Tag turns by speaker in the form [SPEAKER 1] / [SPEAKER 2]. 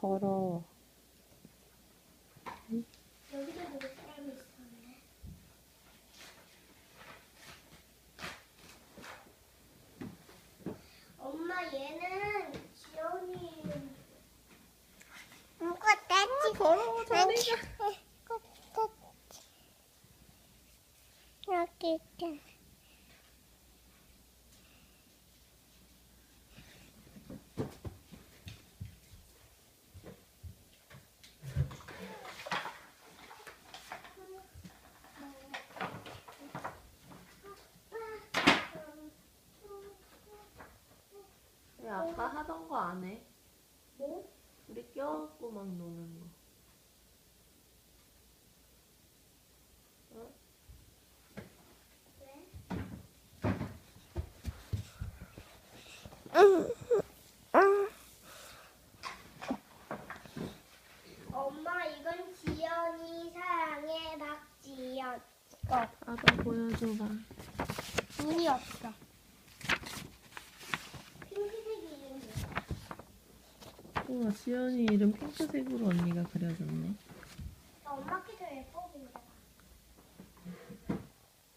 [SPEAKER 1] 더러워.
[SPEAKER 2] 여기도 누구 사람이 있었네. 엄마 얘는 지연이 이거 떼지
[SPEAKER 1] 더러워, 저리가.
[SPEAKER 2] 여기 있다.
[SPEAKER 1] 왜 아까 하던 거 안 해?
[SPEAKER 2] 뭐?
[SPEAKER 1] 우리 껴안고 막 노는 거. 어?
[SPEAKER 2] 엄마 이건 지연이 사랑해 박지연 거
[SPEAKER 1] 아빠 보여줘봐.
[SPEAKER 2] 눈이 없어 핑크색이 있는
[SPEAKER 1] 우와, 지연이 이름 핑크색으로 언니가 그려줬네.
[SPEAKER 2] 엄마 키도 예뻐 보인다